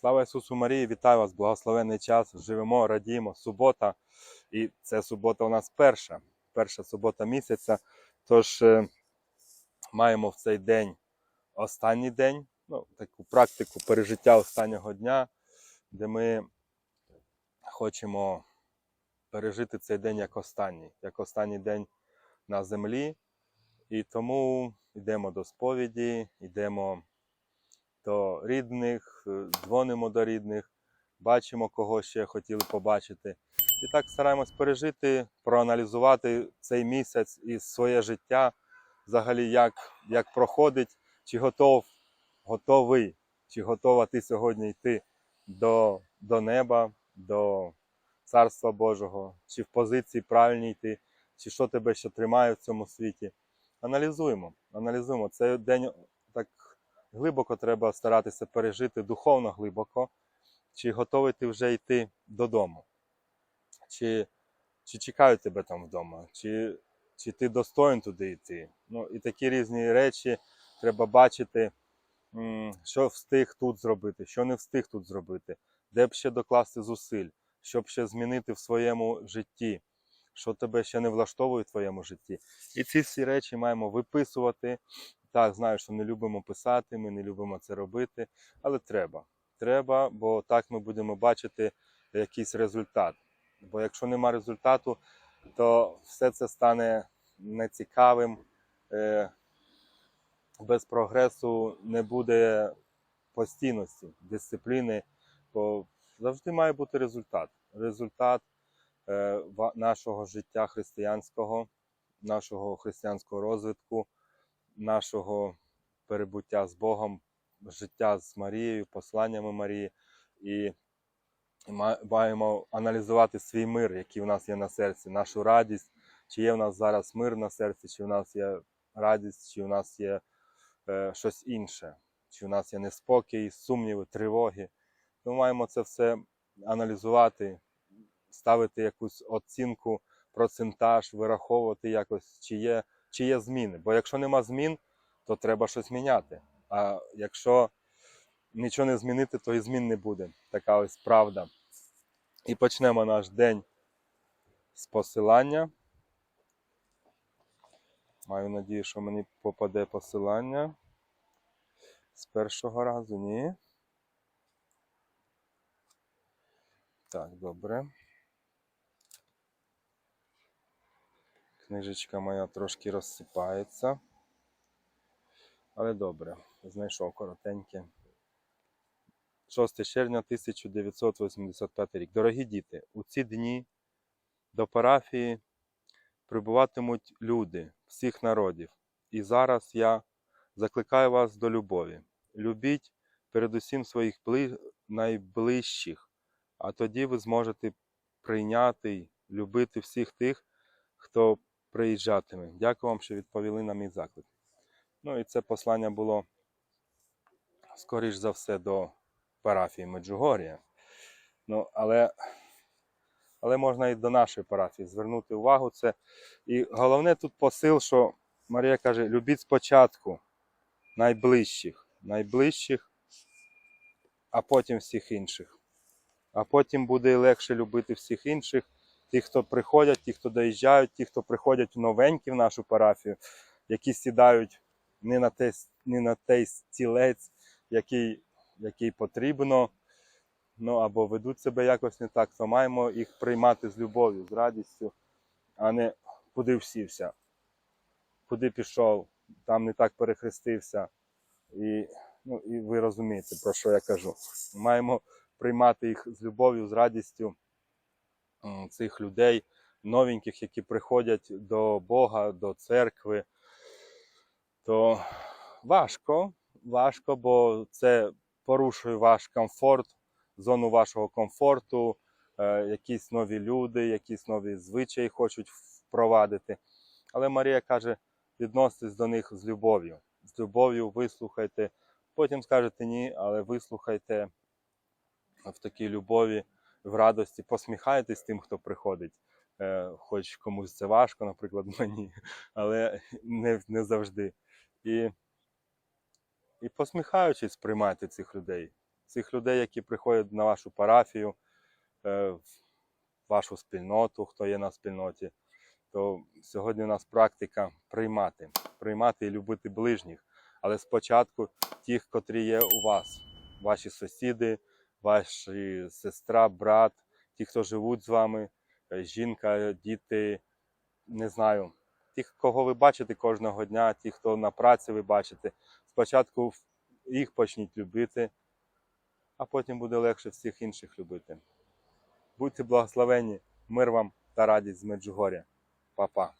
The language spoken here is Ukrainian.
Слава Ісусу Марії, вітаю вас, благословенний час. Живемо, радіємо. Субота. І це субота у нас перша, перша субота місяця. Тож е, маємо в цей день останній день, ну, таку практику пережиття останнього дня, де ми хочемо пережити цей день як останній, як останній день на землі. І тому йдемо до сповіді, йдемо до рідних, е, дзвонимо до рідних, бачимо, кого ще хотіли побачити. І так стараємось пережити, проаналізувати цей місяць і своє життя, взагалі, як, як проходить, чи готов, готовий, чи готова ти сьогодні йти до, до неба, до Царства Божого, чи в позиції правильній йти, чи що тебе ще тримає в цьому світі. Аналізуємо, аналізуємо. Цей день так глибоко треба старатися пережити, духовно глибоко, чи готовий ти вже йти додому, чи, чи чекають тебе там вдома, чи, чи ти достоин туди йти. Ну, і такі різні речі треба бачити, що встиг тут зробити, що не встиг тут зробити, де б ще докласти зусиль, що б ще змінити в своєму житті, що тебе ще не влаштовує в твоєму житті. І ці всі речі маємо виписувати. Так, знаю, що не любимо писати, ми не любимо це робити, але треба. Треба, бо так ми будемо бачити якийсь результат. Бо якщо нема результату, то все це стане нецікавим, е, без прогресу не буде постійності, дисципліни, бо завжди має бути результат. Результат е, нашого життя християнського, нашого християнського розвитку, нашого перебуття з Богом, життя з Марією, посланнями Марії. І маємо аналізувати свій мир, який в нас є на серці, нашу радість, чи є в нас зараз мир на серці, чи в нас є радість, чи в нас є е, щось інше, чи в нас є неспокій, сумніви, тривоги. Ми маємо це все аналізувати, ставити якусь оцінку, процентаж, вираховувати якось, чи є, чи є зміни. Бо якщо нема змін, то треба щось міняти. А якщо нічого не змінити, то і змін не буде. Така ось правда. І почнемо наш день з посилання. Маю надію, що мені попаде посилання. З першого разу ні. Так, добре. Книжечка моя трошки розсипається. Але добре, знайшов коротеньке. 6 червня 1985 рік. Дорогі діти, у ці дні до парафії прибуватимуть люди всіх народів. І зараз я закликаю вас до любові. Любіть передусім своїх найближчих, а тоді ви зможете прийняти й любити всіх тих, хто приїжджатиме. Дякую вам, що відповіли на мій заклик. Ну і це послання було, скоріш за все, до парафії Меджугорія. Ну, але, але можна і до нашої парафії звернути увагу. Це. І головне тут посил, що Марія каже: любіть спочатку найближчих, найближчих, а потім всіх інших. А потім буде легше любити всіх інших, ті, хто приходять, ті, хто доїжджають, ті, хто приходять новенькі в нашу парафію, які сідають не на те, не на той стілець, який, який потрібно, ну або ведуть себе якось не так, то маємо їх приймати з любов'ю, з радістю, а не куди всівся, куди пішов, там не так перехрестився. І, ну, і ви розумієте, про що я кажу. Маємо приймати їх з любов'ю, з радістю цих людей, новеньких, які приходять до Бога, до церкви. То важко, важко, бо це порушує ваш комфорт, зону вашого комфорту, е, якісь нові люди, якісь нові звичаї хочуть впровадити. Але Марія каже, відноситесь до них з любов'ю. З любов'ю вислухайте. Потім скажете ні, але вислухайте в такій любові, в радості, посміхайтесь тим, хто приходить. Е, Хоч комусь це важко, наприклад, мені, але не, не завжди. І, і посміхаючись, приймайте цих людей. цих людей, які приходять на вашу парафію, е, в вашу спільноту, хто є на спільноті. То сьогодні у нас практика приймати, приймати і любити ближніх. Але спочатку тих, котрі є у вас, ваші сусіди, ваші сестра, брат, ті, хто живуть з вами, е, жінка, діти, не знаю, тих, кого ви бачите кожного дня, ті, хто на праці ви бачите. Спочатку їх почніть любити, а потім буде легше всіх інших любити. Будьте благословені, мир вам та радість з Меджугоря. Па-па.